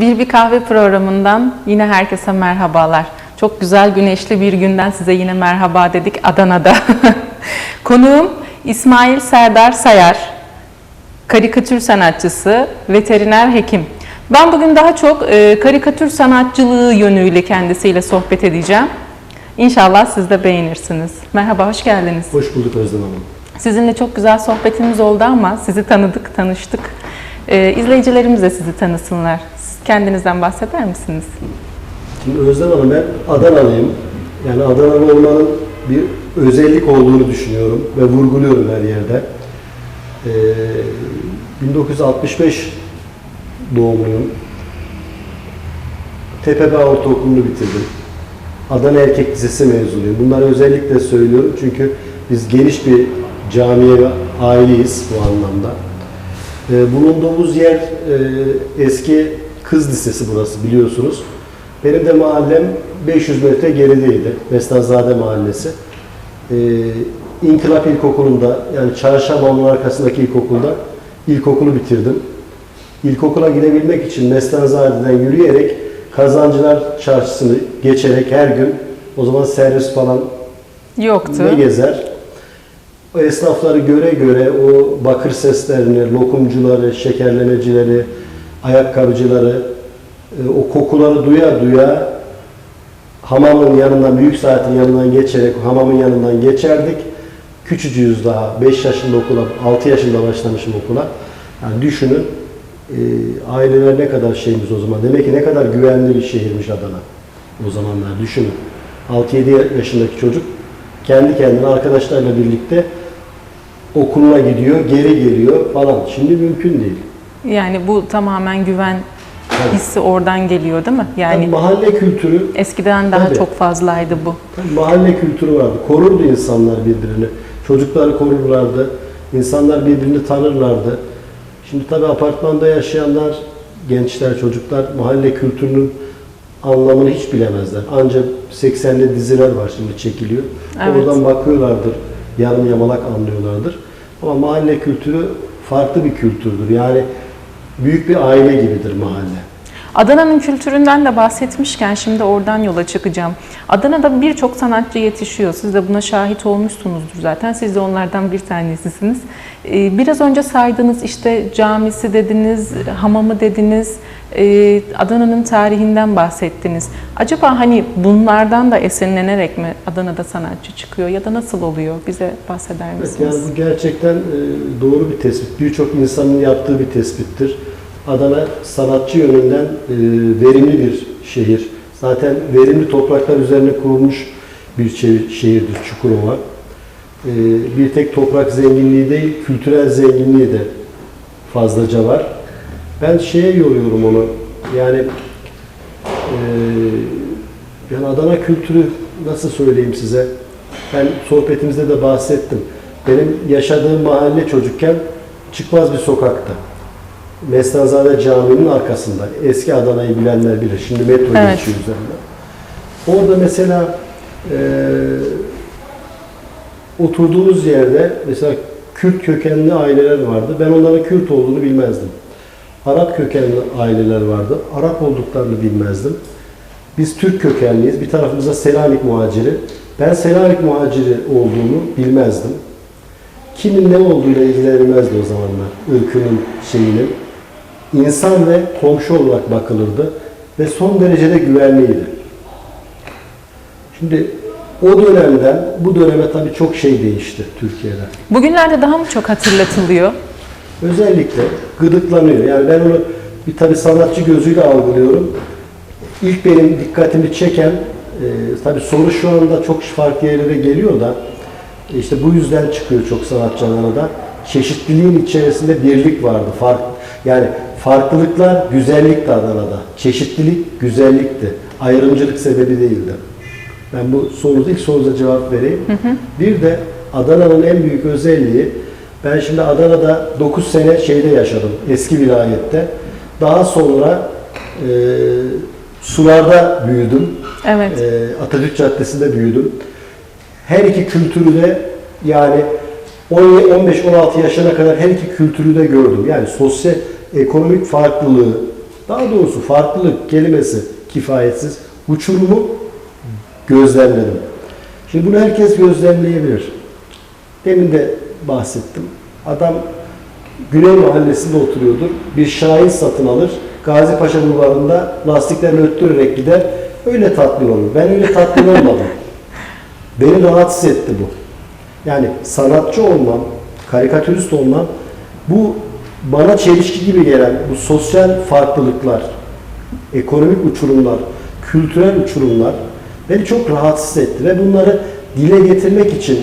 Bir Bir Kahve programından yine herkese merhabalar. Çok güzel güneşli bir günden size yine merhaba dedik Adana'da. Konuğum İsmail Serdar Sayar, karikatür sanatçısı, veteriner hekim. Ben bugün daha çok e, karikatür sanatçılığı yönüyle kendisiyle sohbet edeceğim. İnşallah siz de beğenirsiniz. Merhaba, hoş geldiniz. Hoş bulduk Özlem Hanım. Sizinle çok güzel sohbetimiz oldu ama sizi tanıdık, tanıştık. Ee, izleyicilerimiz de sizi tanısınlar. Kendinizden bahseder misiniz? Şimdi Özlem Hanım ben Adanalıyım. Yani Adanalı olmanın bir özellik olduğunu düşünüyorum ve vurguluyorum her yerde. Ee, 1965 doğumluyum. Tepebağ Ortaokulu'nu bitirdim. Adana Erkek Lisesi mezunuyum. Bunları özellikle söylüyorum çünkü biz geniş bir camiye ve aileyiz bu anlamda. Ee, bulunduğumuz yer e, eski kız lisesi burası biliyorsunuz. Benim de mahallem 500 metre gerideydi. Mestanzade Mahallesi. Ee, İnkılap İlkokulu'nda yani Çarşamba'nın arkasındaki ilkokulda ilkokulu bitirdim. İlkokula gidebilmek için Mestanzade'den yürüyerek Kazancılar Çarşısı'nı geçerek her gün o zaman servis falan Yoktu. ne gezer? O esnafları göre göre o bakır seslerini, lokumcuları, şekerlemecileri, ayakkabıcıları, e, o kokuları duya duya hamamın yanından, büyük saatin yanından geçerek hamamın yanından geçerdik. Küçücüğüz daha. 5 yaşında okula, 6 yaşında başlamışım okula. Yani düşünün e, aileler ne kadar şeyimiz o zaman. Demek ki ne kadar güvenli bir şehirmiş Adana o zamanlar. Düşünün. 6-7 yaşındaki çocuk kendi kendine arkadaşlarla birlikte okuluna gidiyor, geri geliyor falan. Şimdi mümkün değil. Yani bu tamamen güven Tabii. hissi oradan geliyor değil mi? Yani Yani mahalle kültürü, eskiden daha Tabii. çok fazlaydı bu. tabii mahalle kültürü vardı. Korurdu insanlar birbirini. Çocukları korurlardı. İnsanlar birbirini tanırlardı. Şimdi tabii apartmanda yaşayanlar, gençler, çocuklar mahalle kültürünün anlamını hiç bilemezler. Ancak 80'li diziler var şimdi çekiliyor. Evet. Oradan bakıyorlardır. Yarım yamalak anlıyorlardır. Ama mahalle kültürü farklı bir kültürdür. Yani büyük bir aile gibidir mahalle. Adana'nın kültüründen de bahsetmişken şimdi oradan yola çıkacağım. Adana'da birçok sanatçı yetişiyor. Siz de buna şahit olmuşsunuzdur zaten. Siz de onlardan bir tanesisiniz. Ee, Biraz önce saydığınız işte camisi dediniz, hamamı dediniz, ee, Adana'nın tarihinden bahsettiniz. Acaba hani bunlardan da esinlenerek mi Adana'da sanatçı çıkıyor ya da nasıl oluyor? Bize bahseder Evet, misiniz? yani bu gerçekten e, doğru bir tespit. Birçok insanın yaptığı bir tespittir. Adana sanatçı yönünden e, verimli bir şehir. Zaten verimli topraklar üzerine kurulmuş bir şehir, şehirdir Çukurova. E, bir tek toprak zenginliği değil, kültürel zenginliği de fazlaca var. Ben şeye yoruyorum onu. Yani e, yani Adana kültürü nasıl söyleyeyim size? Ben sohbetimizde de bahsettim. Benim yaşadığım mahalle çocukken çıkmaz bir sokakta. Mestanzade Camii'nin arkasında. Eski Adana'yı bilenler bilir. Şimdi metro Evet. geçiyor üzerinden. Orada mesela e, oturduğumuz yerde mesela Kürt kökenli aileler vardı. Ben onların Kürt olduğunu bilmezdim. Arap kökenli aileler vardı. Arap olduklarını bilmezdim. Biz Türk kökenliyiz. Bir tarafımızda Selanik muhaciri. Ben Selanik muhaciri olduğunu bilmezdim. Kimin ne olduğuyla ilgilenilmezdi o zamanlar. Irkının şeyinin. İnsan ve komşu olarak bakılırdı. Ve son derecede güvenliydi. Şimdi o dönemden bu döneme tabii çok şey değişti Türkiye'de. Bugünlerde daha mı çok hatırlatılıyor? Özellikle gıdıklanıyor. Yani ben onu bir tabii sanatçı gözüyle algılıyorum. İlk benim dikkatimi çeken, e, tabii soru şu anda çok farklı yerlere geliyor da, işte bu yüzden çıkıyor çok sanatçı Adana'da. Çeşitliliğin içerisinde birlik vardı. Fark, yani farklılıklar güzellikti Adana'da. Çeşitlilik güzellikti. Ayrımcılık sebebi değildi. Ben bu soruda ilk sorunuza cevap vereyim. Bir de Adana'nın en büyük özelliği, ben şimdi Adana'da 9 sene şeyde yaşadım, eski vilayette. Daha sonra e, sularda büyüdüm. Evet. E, Atatürk Caddesi'nde büyüdüm. Her iki kültürü de yani 15-16 yaşına kadar her iki kültürü de gördüm. Yani sosyal ekonomik farklılığı daha doğrusu farklılık kelimesi kifayetsiz uçurumu gözlemledim. Şimdi bunu herkes gözlemleyebilir. Demin de bahsettim. Adam Güney Mahallesi'nde oturuyordur. Bir şahin satın alır. Gazi Paşa Bulvarı'nda lastiklerini öttürerek gider. Öyle tatmin olur. Ben öyle tatmin olmadım. Beni rahatsız etti bu. Yani sanatçı olmam, karikatürist olmam bu bana çelişki gibi gelen bu sosyal farklılıklar, ekonomik uçurumlar, kültürel uçurumlar beni çok rahatsız etti ve bunları dile getirmek için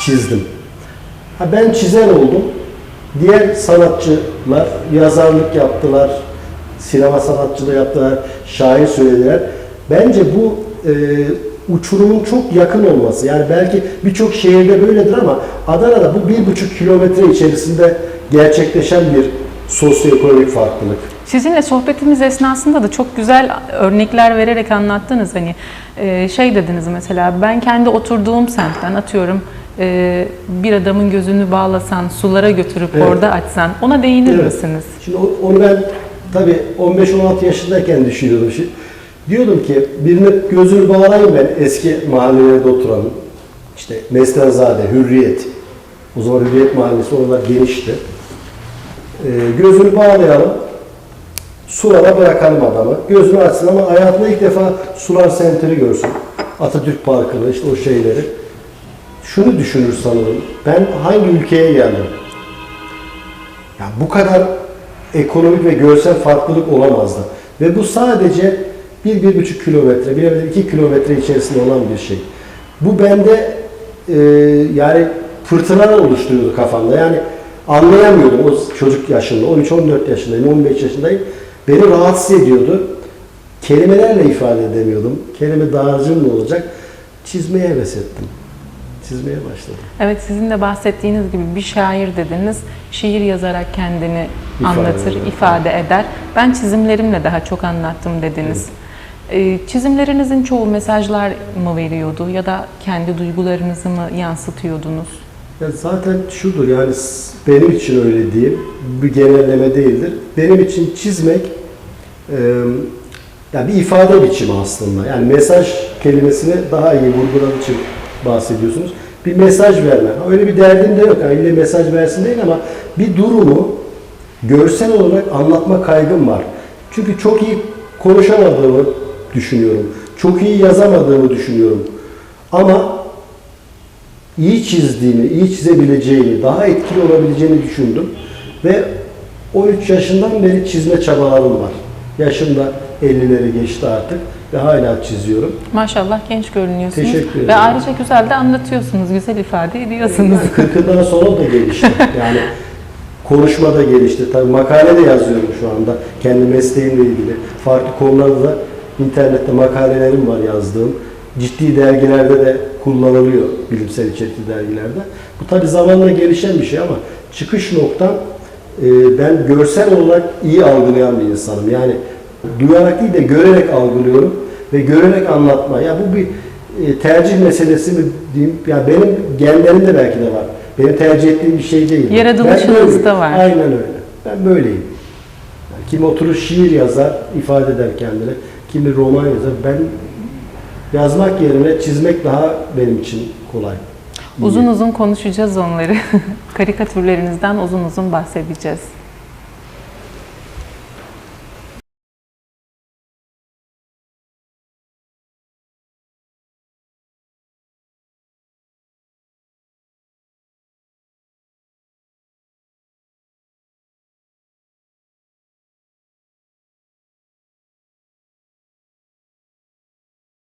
çizdim. Ha ben çizen oldum. Diğer sanatçılar yazarlık yaptılar, sinema sanatçılığı yaptılar, şair söylediler. Bence bu e, uçurumun çok yakın olması. Yani belki birçok şehirde böyledir ama Adana'da bu bir buçuk kilometre içerisinde gerçekleşen bir sosyoekonomik farklılık. Sizinle sohbetimiz esnasında da çok güzel örnekler vererek anlattınız. Hani e, şey dediniz mesela ben kendi oturduğum semtten atıyorum e, bir adamın gözünü bağlasan, sulara götürüp Evet. orada açsan ona değinir Evet. misiniz? Şimdi onu ben tabii 15-16 yaşındayken düşünüyordum. Şi- Diyordum ki birine gözünü bağlayayım ben eski mahallelerde oturan işte Mesnezade, Hürriyet. O zaman Hürriyet Mahallesi oralar genişti. Ee, gözünü bağlayalım. Sulara bırakalım adamı. Gözünü açsın ama hayatında ilk defa sular senteri görsün. Atatürk Parkı'nı işte o şeyleri. Şunu düşünür sanırım. Ben hangi ülkeye geldim? Ya bu kadar ekonomik ve görsel farklılık olamazdı. Ve bu sadece 1-1,5 kilometre, bilemedin 2 kilometre içerisinde olan bir şey. Bu bende e, yani fırtınalar oluşturuyordu kafamda. Yani anlayamıyordum o çocuk yaşında, 13-14 yaşındayım, 15 yaşındayım. Beni rahatsız ediyordu. Kelimelerle ifade edemiyordum. Kelime dağarcığım ne olacak? Çizmeye heves ettim. Çizmeye başladım. Evet sizin de bahsettiğiniz gibi bir şair dediniz. Şiir yazarak kendini İfade anlatır, eder. ifade eder. Ben çizimlerimle daha çok anlattım dediniz. Ee, çizimlerinizin çoğu mesajlar mı veriyordu ya da kendi duygularınızı mı yansıtıyordunuz? Ya zaten şudur yani benim için öyle diyeyim. Bir genelleme değildir. Benim için çizmek e, ya bir ifade biçimi aslında. Yani mesaj kelimesini daha iyi vurgulamak için bahsediyorsunuz. Bir mesaj verme. Öyle bir derdim de yok. Yani ille mesaj versin değil ama bir durumu görsel olarak anlatma kaygım var. Çünkü çok iyi konuşamadığımı düşünüyorum. Çok iyi yazamadığımı düşünüyorum. Ama iyi çizdiğini, iyi çizebileceğini, daha etkili olabileceğini düşündüm. Ve 13 yaşından beri çizme çabalarım var. Yaşım da 50'leri geçti artık ve hala çiziyorum. Maşallah genç görünüyorsunuz. Teşekkür Ve ederim. ayrıca güzel de anlatıyorsunuz, güzel ifade ediyorsunuz. 40'ından sonra da gelişti. Yani konuşma da gelişti. Tabii makale de yazıyorum şu anda. Kendi mesleğimle ilgili. Farklı konularda da internette makalelerim var yazdığım. Ciddi dergilerde de kullanılıyor bilimsel içerikli dergilerde. Bu tabi zamanla gelişen bir şey ama çıkış noktam e, ben görsel olarak iyi algılayan bir insanım. Yani duyarak değil de görerek algılıyorum ve görerek anlatma. Ya bu bir e, tercih meselesi mi diyeyim? Ya benim genlerimde belki de var. Benim tercih ettiğim bir şey değil. Yaratılışınızda var. Aynen öyle. Ben böyleyim. Yani kim oturur şiir yazar, ifade eder kendini. Kimi roman yazar. Ben yazmak yerine çizmek daha benim için kolay. Uzun uzun konuşacağız onları. Karikatürlerinizden uzun uzun bahsedeceğiz.